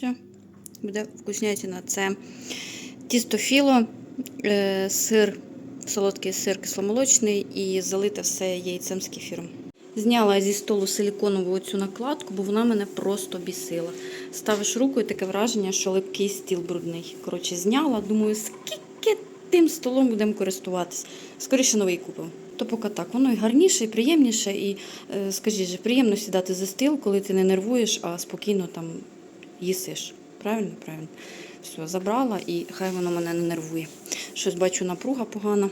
Все, буде вкуснятина. Це тісто філо, е, сир, солодкий сир кисломолочний і залите все яйцем з кефіром. Зняла зі столу силіконову цю накладку, бо вона мене просто бісила. Ставиш руку і таке враження, що липкий стіл брудний. Коротше, зняла, думаю, скільки тим столом будемо користуватись. Скоріше новий купив. То поки так, воно і гарніше, і приємніше, і е, скажіть же, приємно сідати за стіл, коли ти не нервуєш, а спокійно там їсиш. Правильно? Правильно. Все, забрала і хай воно мене не нервує. Щось бачу, напруга погана.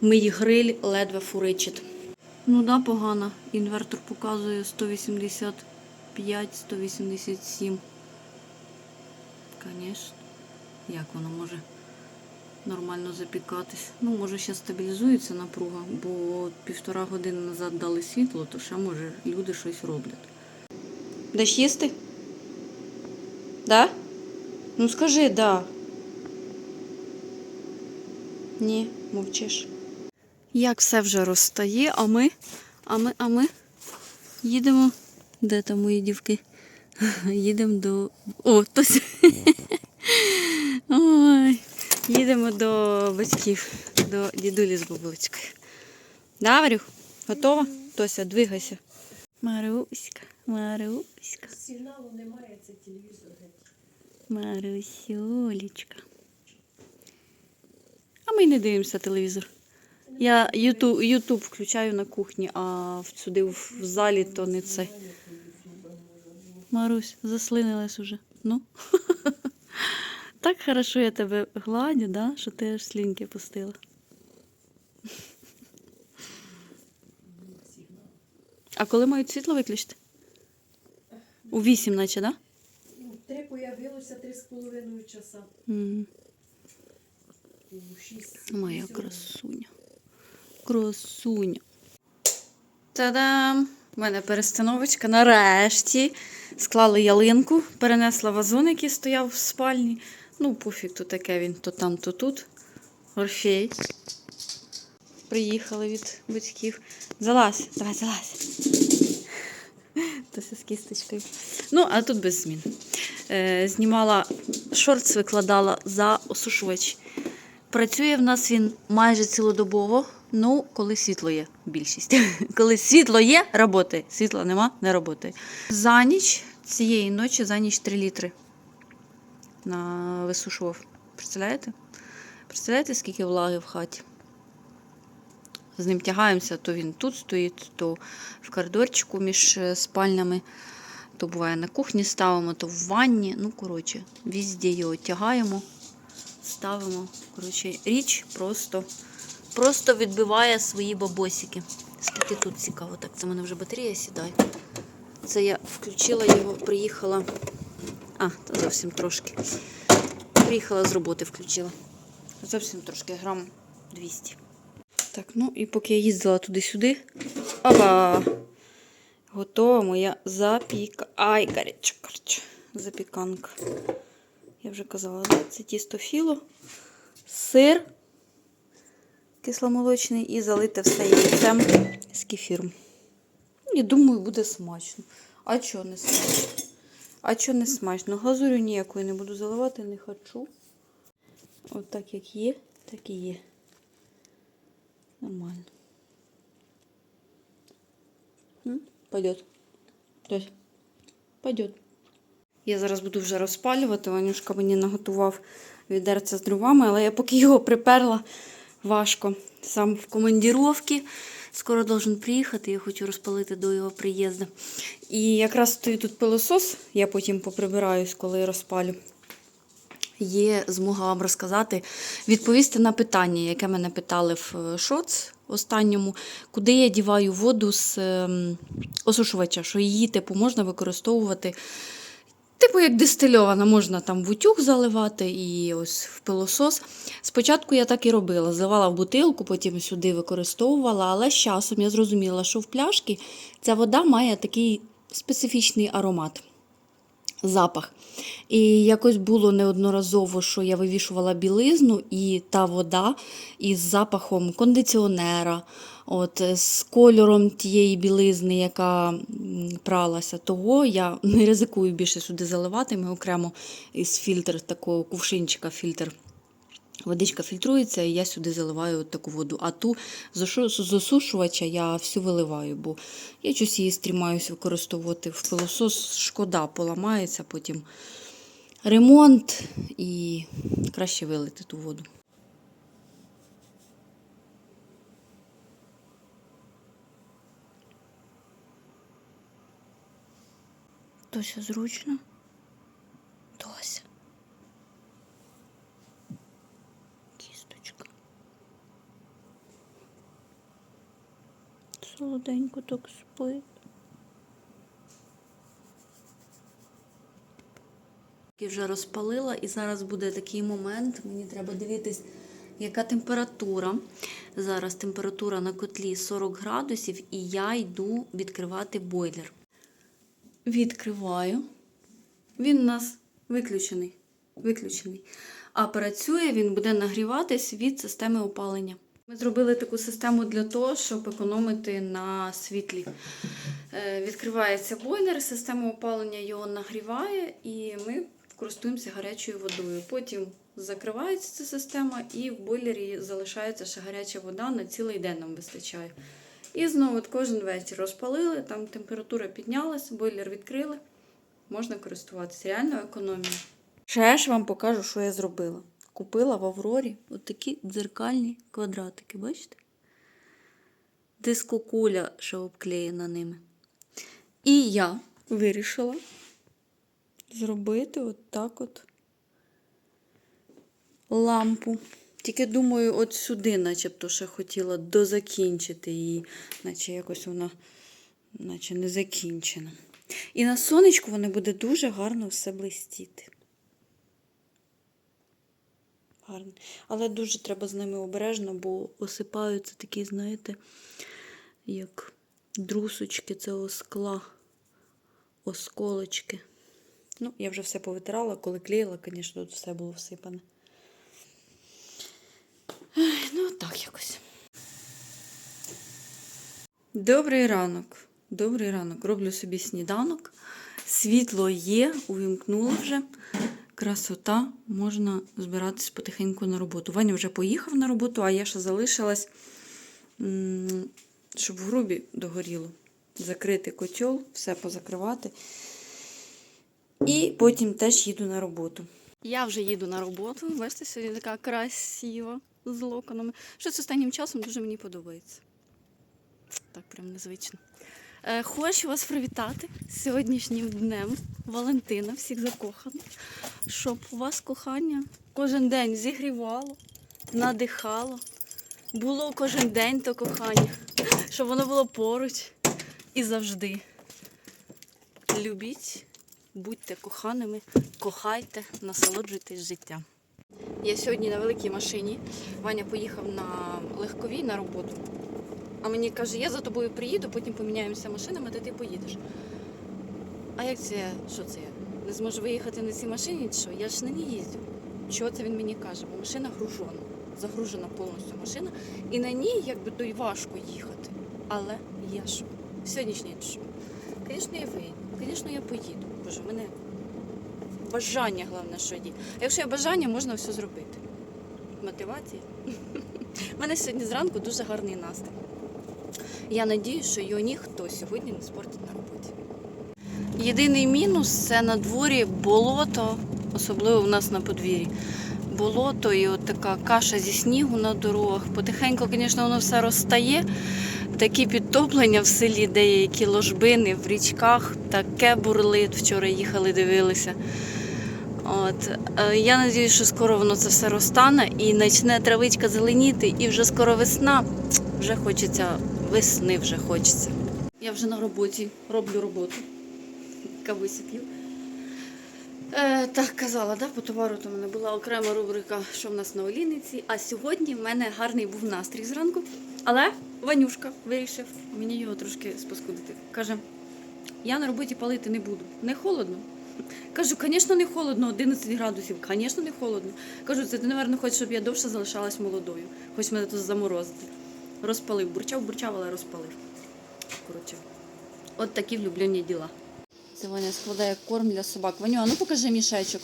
Мій гриль ледве фуричить. Ну да, погано. Інвертор показує 185, 187. Звісно. Як воно може нормально запікатись? Ну, може, ще стабілізується напруга, бо півтора години назад дали світло, то ще може люди щось роблять. Даш їсти? Да? Ну скажи, да. Ні, мовчиш. Як все вже розстає, а ми, а ми, а ми їдемо. Де там мої дівки? Їдемо до. О, тось. Ой. Їдемо до батьків, до дідулі з бабулечкою. Да, Варюх? Готова? Тося, двигайся. Маруська, Маруська. Сигналу немає, це телевізор геть. Марусюлечка. А ми не дивимося телевізор. Я Ютуб, Ютуб включаю на кухні, а сюди в в залі то не це. Марусь, заслинилась уже. Ну. Так хорошо я тебе гладю, да? що ти аж слінки пустила. А коли мають світло виключити? У вісім, наче, так? Да? Три появилося три з половиною часа. Мгм. Шість. Моя сьомої. красуня. Красуня. Та-дам! У мене перестановочка. Нарешті склали ялинку, перенесла вазон, який стояв в спальні. Ну, пофіг, то таке він то там, то тут. Орфей. Приїхали від батьків. Залазь, давай, залазь. Тося з кісточкою. Ну, а тут без змін. Е, знімала шортс, викладала за осушувач. Працює в нас він майже цілодобово. Ну, коли світло є, більшість. Коли світло є, роботи. Світла нема, не роботи. За ніч цієї ночі за ніч 3 літри на висушував. Представляєте? Представляєте, скільки влаги в хаті? З ним тягаємося, то він тут стоїть, то в коридорчику між е, спальнями, то буває на кухні ставимо, то в ванні. Ну, коротше, везде його тягаємо ставимо. Коротше, річ просто, просто відбиває свої бабосики. Скільки тут цікаво. Так, це в мене вже батарея сідає. Це я включила його, приїхала. А, та зовсім трошки. Приїхала з роботи, включила. Зовсім трошки, грам 200. Так, ну і поки я їздила туди-сюди. Опа! Готова моя запіка. Ай, гаряча, гаряча. Запіканка. Я вже казала, це тісто філо, сир кисломолочний і залите все яйцем з кефіром. Я думаю, буде смачно. А чого не смачно? А чого не смачно? Глазурю ніякої не буду заливати, не хочу. От так як є, так і є. Нормально. Пойдет. Тось. Пойдет. Я зараз буду вже розпалювати. Ванюшка мені наготував відерце з дровами, але я поки його приперла важко. Сам в командіровці. Скоро должен приїхати, я хочу розпалити до його приїзду. І якраз стоїть тут пилосос, я потім поприбираюсь, коли розпалю. Є змога вам розказати, відповісти на питання, яке мене питали в е, шоц останньому, куди я діваю воду з ем, осушувача, що її типу можна використовувати Типу, як дистильована, можна там в утюг заливати і ось в пилосос. Спочатку я так і робила. Зливала в бутилку, потім сюди використовувала, але з часом я зрозуміла, що в пляшки ця вода має такий специфічний аромат, запах. І якось було неодноразово, що я вивішувала білизну, і та вода із запахом кондиціонера, от, з кольором тієї білизни, яка пралася. Того я не ризикую більше сюди заливати. Ми окремо із фільтр, такого кувшинчика фільтр. Водичка фільтрується, і я сюди заливаю таку воду. А ту з осушувача я всю виливаю, бо я щось її стрімаюсь використовувати в пилосос. Шкода, поламається потім ремонт і краще вилити ту воду. Тося зручно. Тося. Солоденько так спить. Я вже розпалила, і зараз буде такий момент. Мені треба дивитись, яка температура. Зараз температура на котлі 40 градусів, і я йду відкривати бойлер. Відкриваю. Він у нас виключений. виключений. А працює він буде нагріватись від системи опалення. Ми зробили таку систему для того, щоб економити на світлі. Е, Відкривається бойлер, система опалення його нагріває, і ми користуємося гарячою водою. Потім закривається ця система, і в бойлері залишається ще гаряча вода на цілий день нам вистачає. І знову от кожен вечір розпалили, там температура піднялась, бойлер відкрили. Можна користуватися. Реально економія. Ще ж вам покажу, що я зробила. Купила в Аврорі отакі дзеркальні квадратики, бачите? Дискокуля, що обклеєна ними. І я вирішила зробити от так от лампу. Тільки думаю, от сюди, начебто, ще хотіла дозакінчити її, наче якось вона наче не закінчена. І на сонечку вони буде дуже гарно все блистіти. Гарно. Але дуже треба з ними обережно, бо осипаються такі, знаєте, як друсочки цього скла, осколочки. Ну, я вже все повитирала, коли клеїла, звісно, тут все було всипане. Ну, так якось. Добрий ранок. Добрий ранок. Роблю собі сніданок. Світло є, увімкнула вже. Красота, можна збиратись потихеньку на роботу. Ваня вже поїхав на роботу, а я ще залишилась, щоб в грубі догоріло. Закрити котел, все позакривати. І потім теж їду на роботу. Я вже їду на роботу. Бачите, сьогодні така красива з локонами. Щось останнім часом дуже мені подобається. Так, прям незвично. Е, Хочу вас привітати сьогоднішнім днем Валентина, всіх закоханих, щоб у вас кохання кожен день зігрівало, надихало. Було кожен день то кохання, щоб воно було поруч і завжди. Любіть, будьте коханими, кохайте, насолоджуйтесь життям. Я сьогодні на великій машині. Ваня поїхав на легковій на роботу. А мені каже, я за тобою приїду, потім поміняємося машинами, де ти поїдеш. А як це, що це я? Не зможу виїхати на цій машині, чи що? Я ж на ній їздю. Чого це він мені каже? Бо машина гружена, загружена повністю машина, і на ній якби то й важко їхати. Але я що? Сьогоднішній що? Звісно, я виїду. Звісно, я поїду. Боже, мене бажання головне, що є. А якщо є бажання, можна все зробити. Мотивація. У мене сьогодні зранку дуже гарний настрій. Я надіюсь, що його ніхто сьогодні не спортить на роботі. Єдиний мінус це на дворі болото, особливо в нас на подвір'ї. Болото і от така каша зі снігу на дорогах. Потихеньку, звісно, воно все розтає. Такі підтоплення в селі, деякі ложбини в річках, таке бурлит. Вчора їхали, дивилися. От. е, Я сподіваюся, що скоро воно це все розтане і почне травичка зеленіти, і вже скоро весна. Вже хочеться весни, вже хочеться. Я вже на роботі роблю роботу. Кавусі п'ю. Е, так, казала, да, по товару то в мене була окрема рубрика, що в нас на олійниці. А сьогодні в мене гарний був настрій зранку. Але Ванюшка вирішив мені його трошки спаскудити. Каже, я на роботі палити не буду. Не холодно. Кажу, звісно, не холодно, 11 градусів, звісно, не холодно. Кажу, це ти, напевно, хочеш, щоб я довше залишалась молодою. Хоч мене тут заморозити. Розпалив, бурчав, бурчав, але розпалив. Коротше, От такі влюблені діла. Це Ваня складає корм для собак. Ваню, а ну покажи мішечок.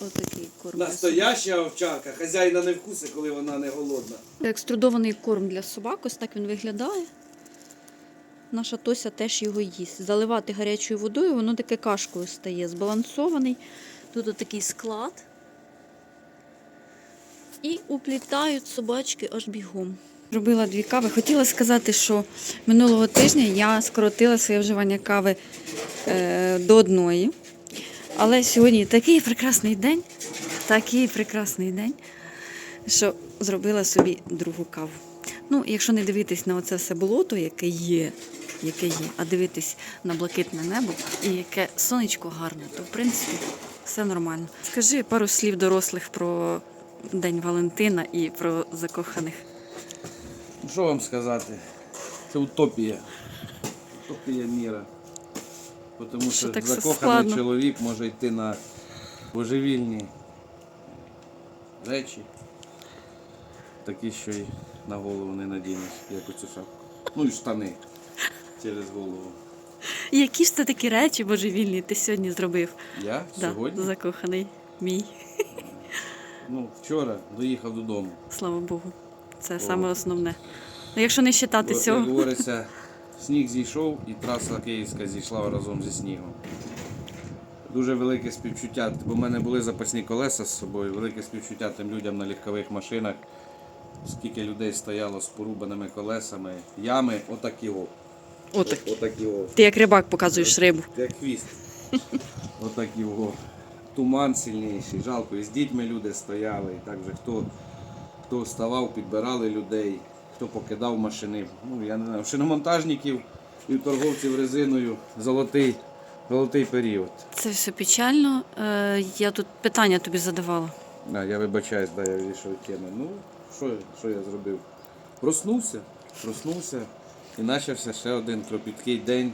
Ось такий корм. для собак. Настояща овчарка, хазяїна не вкуси, коли вона не голодна. Екструдований корм для собак, ось так він виглядає. Наша Тося теж його їсть. Заливати гарячою водою, воно таке кашкою стає, збалансований. Тут отакий склад. І уплітають собачки аж бігом. Робила дві кави. Хотіла сказати, що минулого тижня я скоротила своє вживання кави е, до одної. Але сьогодні такий прекрасний день, такий прекрасний день, що зробила собі другу каву. Ну, якщо не дивитись на оце все болото, яке є, яке є, а дивитись на блакитне небо і яке сонечко гарне, то в принципі все нормально. Скажи пару слів дорослих про День Валентина і про закоханих. Що вам сказати? Це утопія. Утопія міра. Тому Що що закоханий чоловік може йти на божевільні речі. Такі, що й на голову не надінеш, як оцю шапку. Ну і штани через голову. Які ж це такі речі божевільні ти сьогодні зробив? Я Да, сьогодні, закоханий мій. Ну, вчора доїхав додому. Слава Богу. Це О. саме основне. Ну, якщо не вважати Бо, цього. Як говориться, сніг зійшов і траса київська зійшла разом зі снігом. Дуже велике співчуття, бо в мене були запасні колеса з собою, велике співчуття тим людям на легкових машинах. Скільки людей стояло з порубаними колесами, ями, отакі о. Отак. Отакі о. Ти як рибак показуєш рибу. Як хвіст. Отакі о. Туман сильніший. Жалко, і з дітьми люди стояли. І так же хто, хто вставав, підбирали людей, хто покидав машини. Ну, я не знаю, шиномонтажників і торговців резиною золотий, золотий період. Це все печально. Е, я тут питання тобі задавала. А, я вибачаюсь, да, я вирішив тему. Ну, що, що я зробив? Проснувся, проснувся і почався ще один кропіткий день,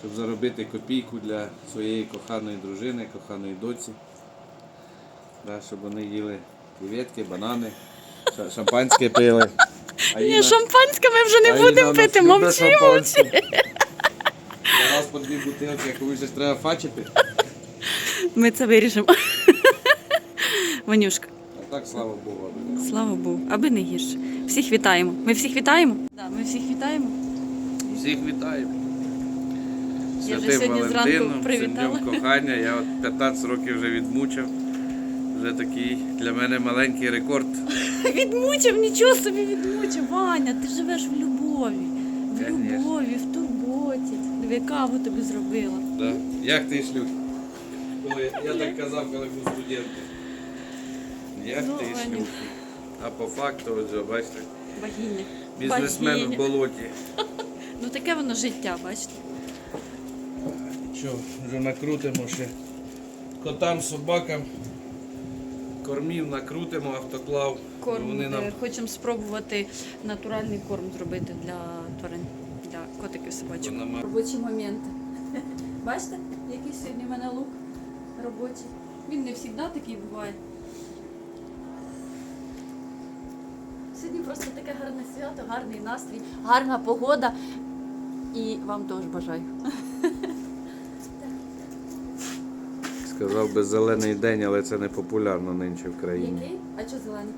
щоб заробити копійку для своєї коханої дружини, коханої доці. Да, щоб вони їли креветки, банани, шампанське пили. А Ні, Інна- шампанське ми вже а не будемо у нас пити, любить мовчи, шампанське. мовчи. Раз по дві бутилки, як ви ж треба фачити. Ми це вирішимо. Ванюшка, А так, слава Богу. аби не слава Богу, аби не гірше. Всіх вітаємо. Ми всіх вітаємо? Да, ми всіх вітаємо. Всіх вітаю. Святим сьогодні Валентином, привітала. днем кохання. Я от 15 років вже відмучив. Вже такий для мене маленький рекорд. Відмучив, нічого собі відмучив. Ваня, ти живеш в любові. В Конечно. любові, в турботі. Диви, каву тобі зробила. Да. Як ти шлюх? Коли, я так казав, коли був студентом. Як ти шлюх? А по факту, от, бачите, Богиня. бізнесмен в болоті. Ну таке воно життя, бачите. Що, вже накрутимо ще котам, собакам. Кормів накрутимо, автоклав. Корм Вони нам е, хочемо спробувати натуральний корм зробити для тварин, для котиків собачок. Робочі моменти. Бачите, який сьогодні в мене лук робочий. Він не завжди такий буває. Сьогодні просто таке гарне свято, гарний настрій, гарна погода. І вам теж бажаю. Сказав би зелений день, але це не популярно нинче в країні. Який? А що зелений?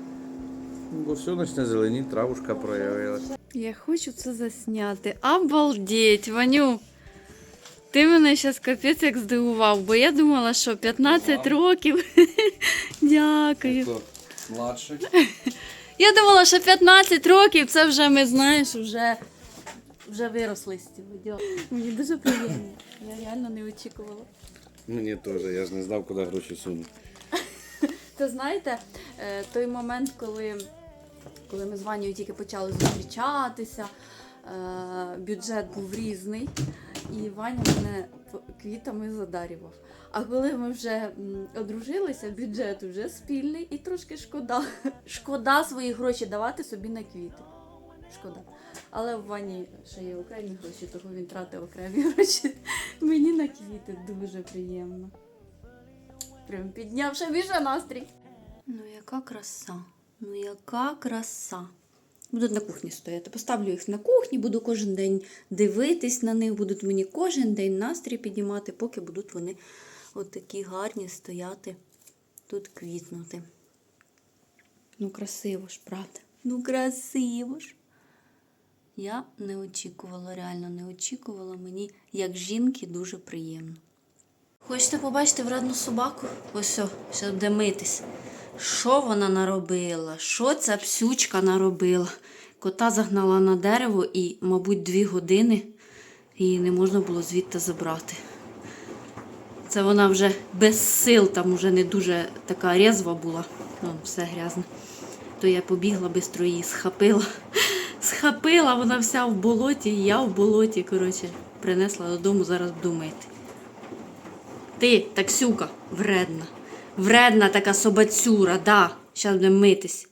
Бо все почне зелені, травушка проявилася. Я хочу це засняти. Обалдеть, Ваню. Ти мене зараз капець як здивував, бо я думала, що 15 років. Дякую. Младший? Я думала, що 15 років це вже ми знаєш, вже, вже виросли з цього. Мені дуже приємно. Я реально не очікувала. Мені теж, я ж не знав, куди гроші сунути. Це знаєте, е, той момент, коли, коли ми з Ванею тільки почали зустрічатися, е, бюджет був різний, і Ваня мене квітами задарював. А коли ми вже одружилися, бюджет вже спільний і трошки шкода. Шкода свої гроші давати собі на квіти. Шкода. Але в Вані ще є окремі гроші, тому він тратив окремі гроші. Мені на квіти дуже приємно. Прям піднявши більше настрій. Ну, яка краса. Ну, яка краса. Будуть на кухні стояти. Поставлю їх на кухні, буду кожен день дивитись на них, будуть мені кожен день настрій піднімати, поки будуть вони от гарні стояти, тут квітнути. Ну, красиво ж, правда? Ну, красиво ж. Я не очікувала, реально не очікувала. Мені, як жінки, дуже приємно. Хочете побачити вредну собаку? Ось ще буде митись. Що вона наробила? Що ця псючка наробила? Кота загнала на дерево і, мабуть, дві години її не можна було звідти забрати. Це вона вже без сил, там вже не дуже така резва була. Вон, все грязне. То я побігла, бистро її схапила. Схапила, вона вся в болоті, я в болоті. Коротше, принесла додому, зараз буду. Ти, таксюка, вредна. Вредна така собацюра, да. Зараз будемо митись.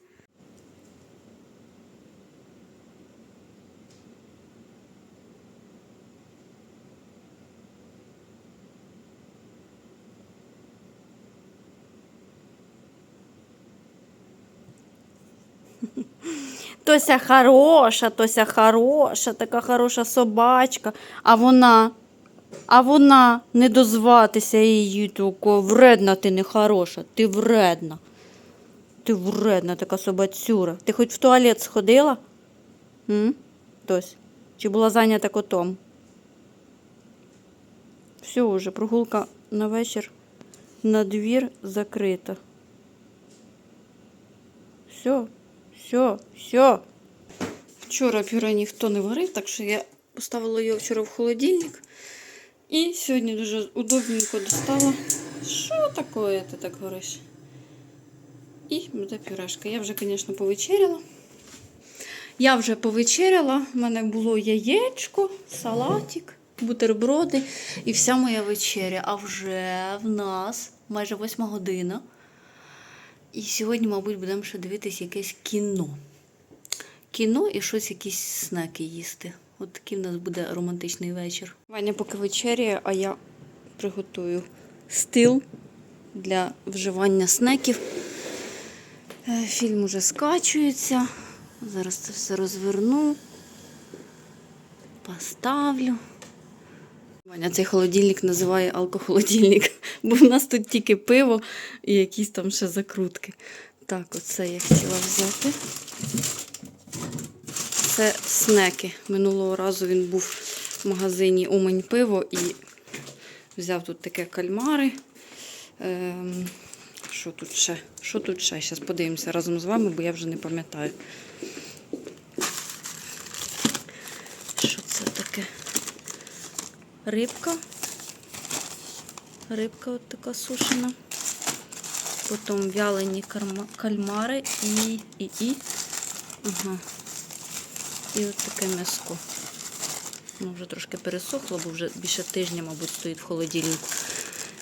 Тося хороша, Тося хороша, така хороша собачка. А вона, а вона не дозватися її тако. Вредна ти не хороша, ти вредна. Ти вредна така собацюра. Ти хоч в туалет сходила? М? Тось. Чи була зайнята котом? Все уже, прогулка на вечір на двір закрита. Все, все, все. Вчора пюре ніхто не варив, так що я поставила його вчора в холодильник. І сьогодні дуже удобненько достала. Що таке ти так говориш? І буде пюрешка. Я вже, звісно, повечеряла. Я вже повечеряла. У мене було яєчко, салатик, бутерброди і вся моя вечеря. А вже в нас майже восьма година. І сьогодні, мабуть, будемо ще дивитись якесь кіно. Кіно і щось, якісь снеки їсти. От такий в нас буде романтичний вечір. Ваня поки вечеряє, а я приготую стил для вживання снеків. Е, Фільм уже скачується. Зараз це все розверну, поставлю. Ваня цей холодильник називає алкохолодильник, бо в нас тут тільки пиво і якісь там ще закрутки. Так, оце я хотіла взяти. Це снеки. Минулого разу він був в магазині Умань пиво і взяв тут таке кальмари. Ем, що тут ще? Що тут ще? Зараз подивимося разом з вами, бо я вже не пам'ятаю. Що це таке? Рибка. Рибка от така сушена. Потім вялені кальмари і, і, і. Ага. І от таке м'яско. Ну, вже трошки пересохло, бо вже більше тижня, мабуть, стоїть в холодильнику.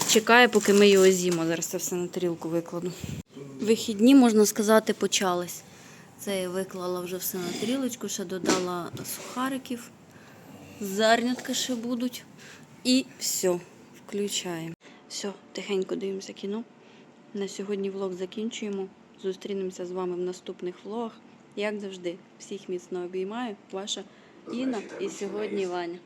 Чекає, поки ми його з'їмо. Зараз це все на тарілку викладу. Вихідні, можна сказати, почались. Це я виклала вже все на тарілочку, ще додала сухариків. Зернятка ще будуть. І все, включаємо. Все, тихенько дивимося кіно. На сьогодні влог закінчуємо. Зустрінемося з вами в наступних влогах. Як завжди, всіх міцно обіймаю. Ваша Інна і сьогодні Ваня.